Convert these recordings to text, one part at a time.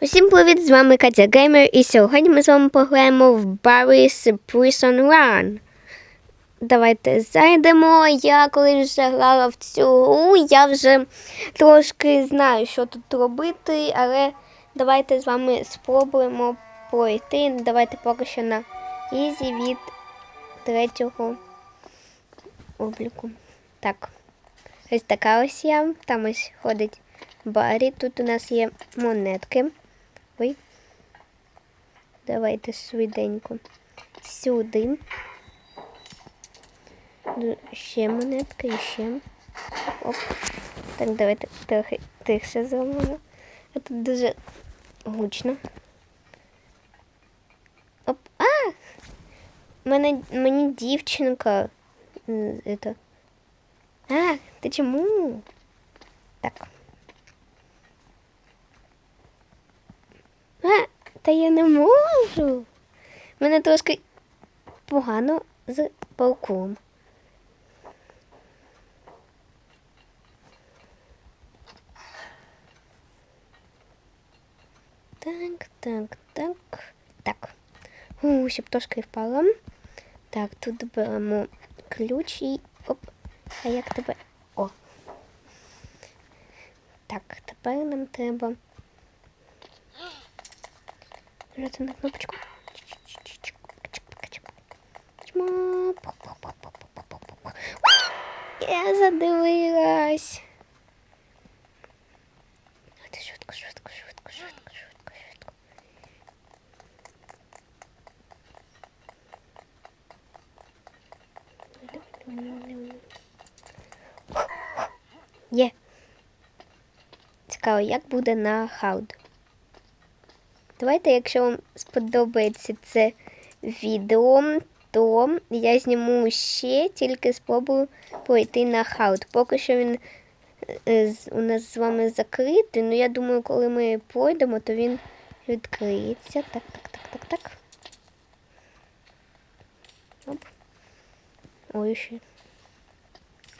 Усім привіт! З вами Катя Геймер, і сьогодні ми з вами пограємо в Barry's Prison Run. Давайте зайдемо. Я коли вже грала в цю гру, я вже трошки знаю, що тут робити, але давайте з вами спробуємо пройти. Давайте поки що на ізі від третього обліку. Так. Ось така ось я. Там ось ходить Барі. Тут у нас є монетки. Ой. Давайте швиденько. Сюди. Ну, Ще монетка і ще. Оп. Так, давайте трохи тихше зробимо. А тут дуже гучно. Оп. А! Мене, мені дівчинка. м, Это. А, ти чому? Так. Та я не можу. Мене трошки погано з паркуром. Так, так, так. Так. У, щоб трошки впала. Так, тут беремо ключ і оп. А як тебе. О. Так, тепер нам треба. Нажати на кнопочку. Я задивилась. Давайте швидко, швидко, швидко, швидко, швидко, швидко. Є. Цікаво, як буде на хауд. Давайте, якщо вам сподобається це відео, то я зніму ще, тільки спробую пройти на хаут. Поки що він е, у нас з вами закритий, але я думаю, коли ми пройдемо, то він відкриється. Так, так, так, так, так. Оп. Ой, ще.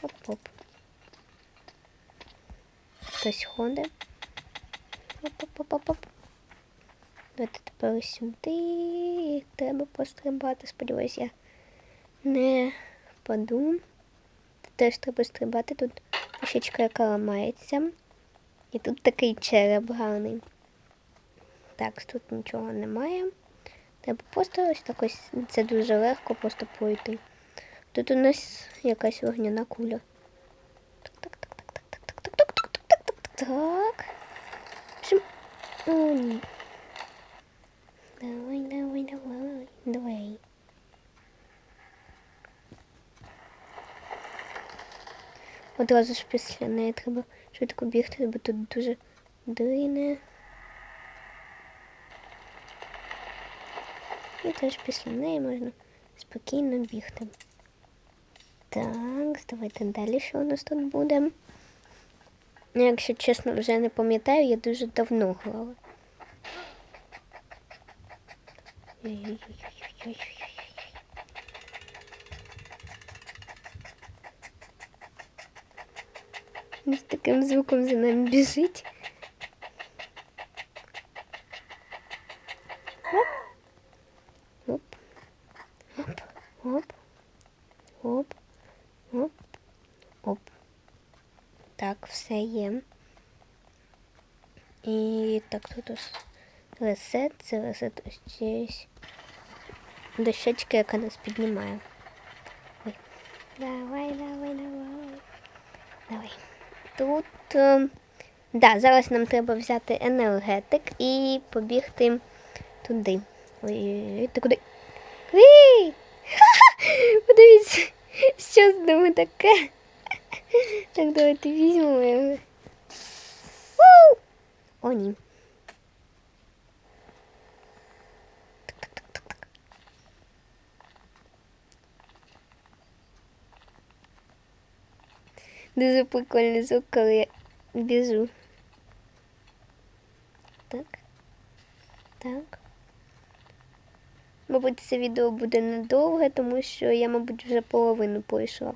Оп-оп. Хтось ходить. Оп-оп-оп-оп. Давайте тепер сюди. Треба пострибати. Сподіваюсь, я не впаду. Теж треба стрибати. Тут щічка, яка ламається. І тут такий череп гарний. Так, тут нічого немає. Треба просто ось так ось. Це дуже легко просто пройти. Тут у нас якась вогняна куля. Так, так, так, так, так, так, так, так, так, так, так, так, так. Чим? О, ні. Давай, давай, давай, давай. Одразу ж після неї треба швидко бігти, бо тут дуже длинне. І теж після неї можна спокійно бігти. Так, давайте далі, що у нас тут буде. Ну, якщо чесно, вже не пам'ятаю, я дуже давно грала. Ой-ой-ой-ой-ой-ой-ой. Він з таким звуком за нами біжить. Оп. Оп. Оп. Оп. Оп. Оп. Так, все є. І так, тут ось Ресет, це ресет ось здесь. Дощечка, яка нас піднімає. Ой. Давай, давай, давай. Давай. Тут. е, Да, зараз нам треба взяти енергетик і побігти туди. Ой-ой-ой, ти куди? Куди? Подивіться, що з ними таке. Так, давайте візьмемо О, ні. Дуже прикольний звук, коли я біжу. Так. Так. Мабуть, це відео буде недовге, тому що я, мабуть, вже половину пройшла.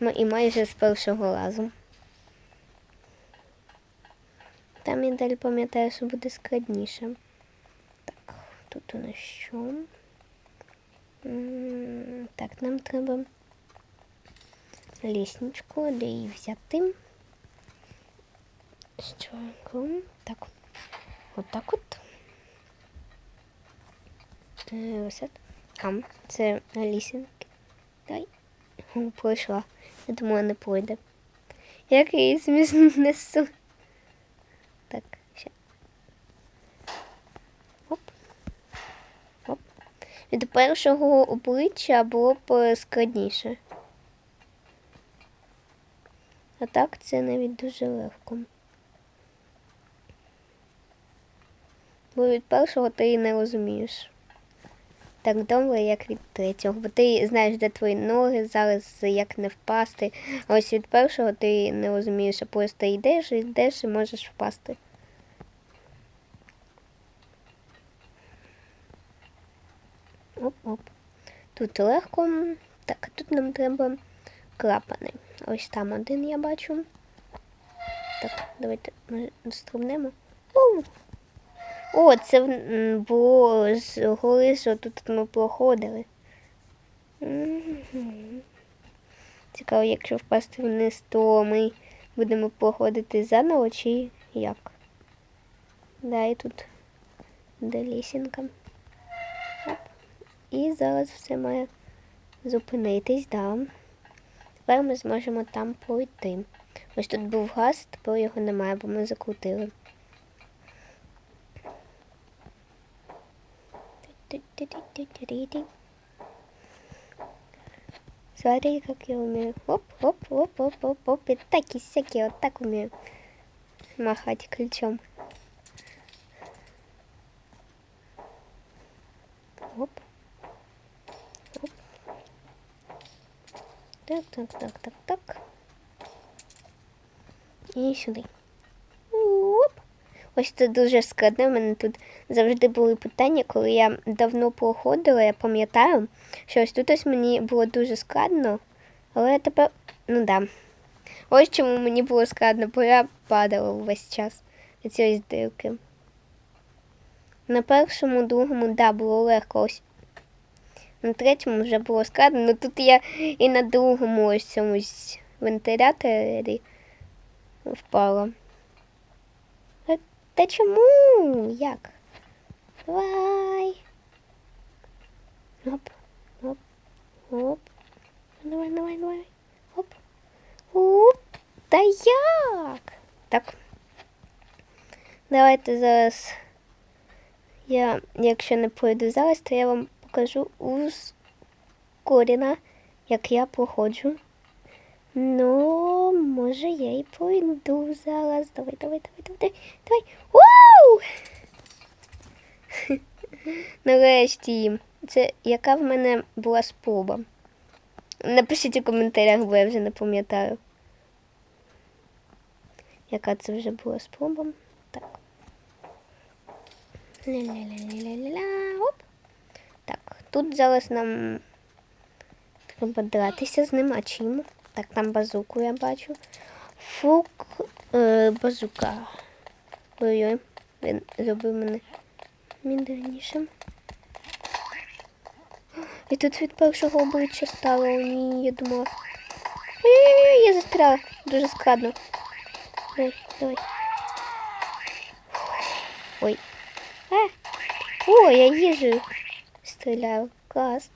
Ну, І майже з першого разу. Там я далі пам'ятаю, що буде складніше. Так, тут у нас що? Так, нам треба лісничку, де її взяти. Що? Так. Отак от. Е, Ось от. Там. Це лісінки. Дай. Пройшла. Я думала, не пройде. Як я її смішно несу. Так, ще. Оп. Оп. Від першого обличчя було б складніше. А так це навіть дуже легко. Бо від першого ти не розумієш. Так добре, як від третього. Бо ти знаєш, де твої ноги зараз, як не впасти. А ось від першого ти не розумієш, а просто йдеш, йдеш і можеш впасти. Оп-оп. Тут легко. Так, тут нам треба клапани. Ось там один я бачу. Так, давайте може стрибнемо. О, це було з гори, що тут ми проходили. Цікаво, якщо впасти вниз, то ми будемо проходити заново чи як? Да, і тут де лісінка. І зараз все має зупинитись, да. Тепер ми зможемо там пройти. Ось тут був газ, тепер його немає, бо ми закрутили. Смотри, как я умею. Оп, оп, оп, оп, оп, оп. И так и всякие вот так умею махать ключом. Оп. Оп. Так, так, так, так. І сюди. Оп. Ось це дуже складно. У мене тут завжди були питання, коли я давно проходила, я пам'ятаю, що ось тут ось мені було дуже складно, але тепер, ну да. Ось чому мені було складно, бо я падала увесь час від цієї дирки. На першому, другому, да, було легко. Ось. На третьому вже було складно, ну тут я і на другому ось цьомусь вентиляторі впала. Е, Та чому? Як? Давай. Оп, оп, оп. Давай, давай, давай. Оп. Оп. Та як? Так. Давайте зараз. Я, якщо не пройду зараз, то я вам покажу ускорена, як я проходжу. Ну, може я і пройду зараз. Давай, давай, давай, давай, давай. Вау! Нарешті. Це яка в мене була спроба? Напишіть у коментарях, бо я вже не пам'ятаю. Яка це вже була спроба? Так. Ля-ля-ля-ля-ля-ля. Оп. Тут зараз нам треба дратися з ним, а чим? Так, там базуку я бачу. Фук е, базука. Ой-ой, він зробив мене мідернішим. І тут від першого обличчя стало. О, ні, я думала. Ой-ой-ой, я застряла. Дуже складно. Давай, давай. Ой. А. О, я їжу стріляю. Клас.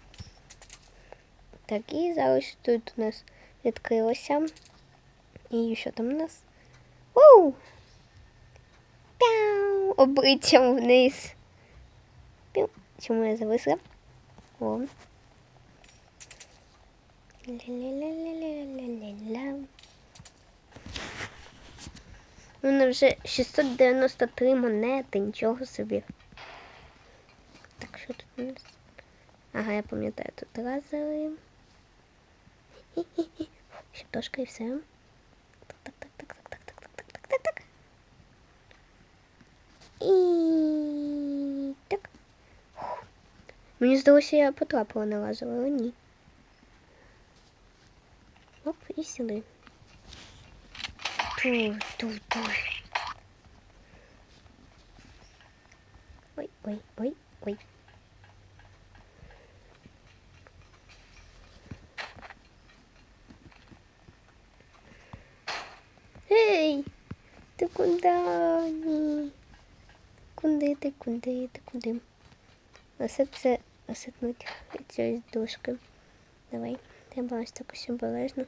Так, і зараз тут у нас відкрилося. І що там у нас? Оу! Пяу! Обличчям вниз. Піу. Чому я зависла? О. Ля-ля-ля-ля-ля-ля-ля-ля. У мене вже 693 монети, нічого собі. Так, що тут у нас? Ага, я пам'ятаю, тут лазери. Хі-хі-хі. Ще дошка і все. Так, так, так, так, так, так, так, так, так, так, так. І так. Фух. Мені здалося, я потрапила на лазер, але ні. Оп, і сюди. Ту, Куди? Куди ти, куди ти, куди? Оце це осипнуть цієї дошки. Давай, треба ось так ось обережно.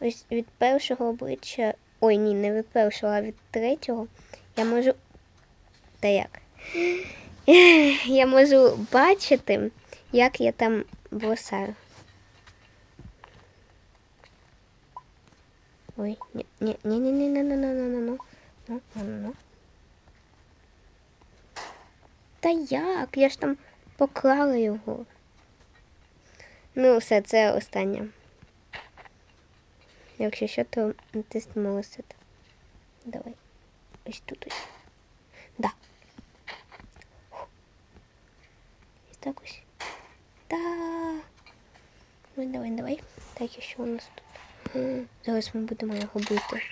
Ось від першого обличчя. Ой, ні, не від першого, а від третього. Я можу. Та як? Я можу бачити, як я там бросаю. Ой, ні, ні, ні, ні, ні, ні, ні, ні, ні, ні, ну, ну. Та як? Я ж там поклала його. Ну, все, це останнє. Якщо що, то натиснемо ось. Давай. Ось тут ось. Да. Ось так ось. Да. Ну, давай, давай. Так, і що у нас тут? Зараз ми будемо його бити.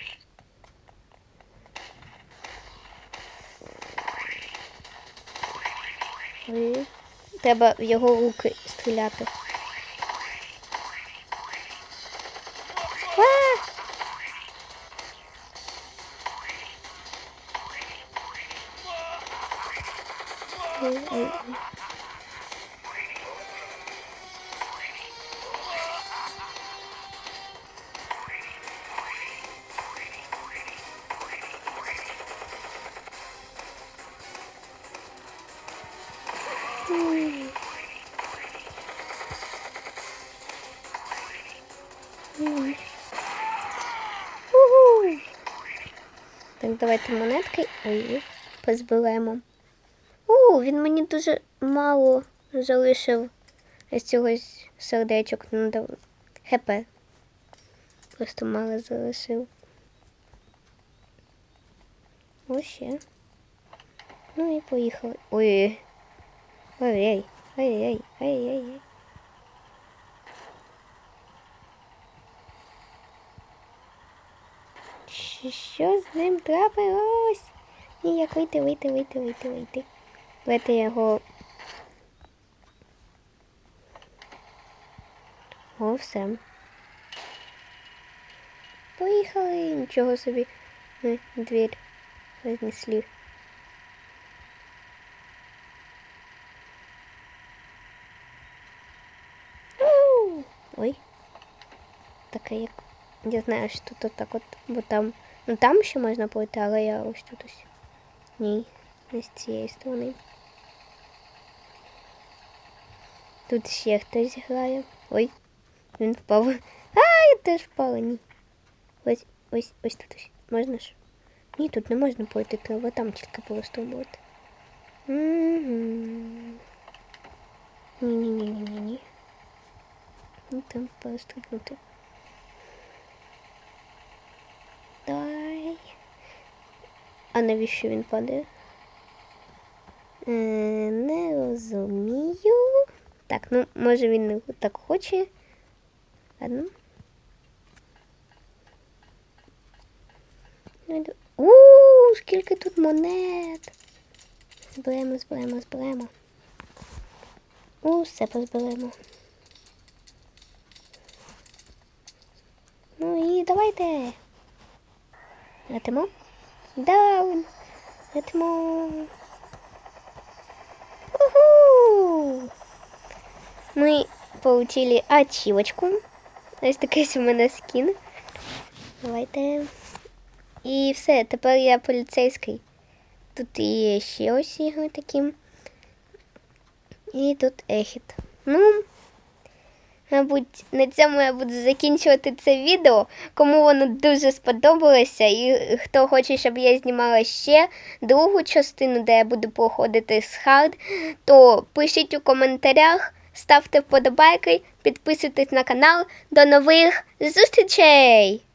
Ой. Треба в його руки стріляти. А! Ой. Так, давайте монетки. Ой, позберемо. У, він мені дуже мало залишив з цього сердечок. Ну, хп. Просто мало залишив. Ось ще. Ну і поїхали. Ой. Ой-ой, ой-ой, Що, з ним трапилось? Ніяк вийти, вийти, вийти, вийти, вийти. Давайте його. О, все. Поїхали, нічого собі. Двір рознесли. Ой. Таке як. Я знаю, що тут так от, бо там. Ну там ще можна пройти, але я ось тут ось. Ні, не з цієї сторони. Тут ще хтось грає. Ой, він впав. А, я теж впала, ні. Ось, ось, ось тут ось. Можна ж? Ні, тут не можна пройти, треба там тільки просто бути. Ні-ні-ні-ні-ні. Ну, там перестрибнути. Дай. А навіщо він падає? Е, не розумію. Так, ну може він не так хоче. Ладно. Ну, йду. У, скільки тут монет. Зберемо, зберемо, зберемо. Усе позберемо. Ну і давайте. Летимо. Даун. Летимо. Уху! Мы получили ачивочку. Ось такий ось у мене скін. Давайте. І все, тепер я поліцейський. Тут є ще ось ігри такі. І тут ехіт. Ну, Мабуть, на цьому я буду закінчувати це відео. Кому воно дуже сподобалося, і хто хоче, щоб я знімала ще другу частину, де я буду проходити з хард, то пишіть у коментарях, ставте вподобайки, підписуйтесь на канал. До нових зустрічей!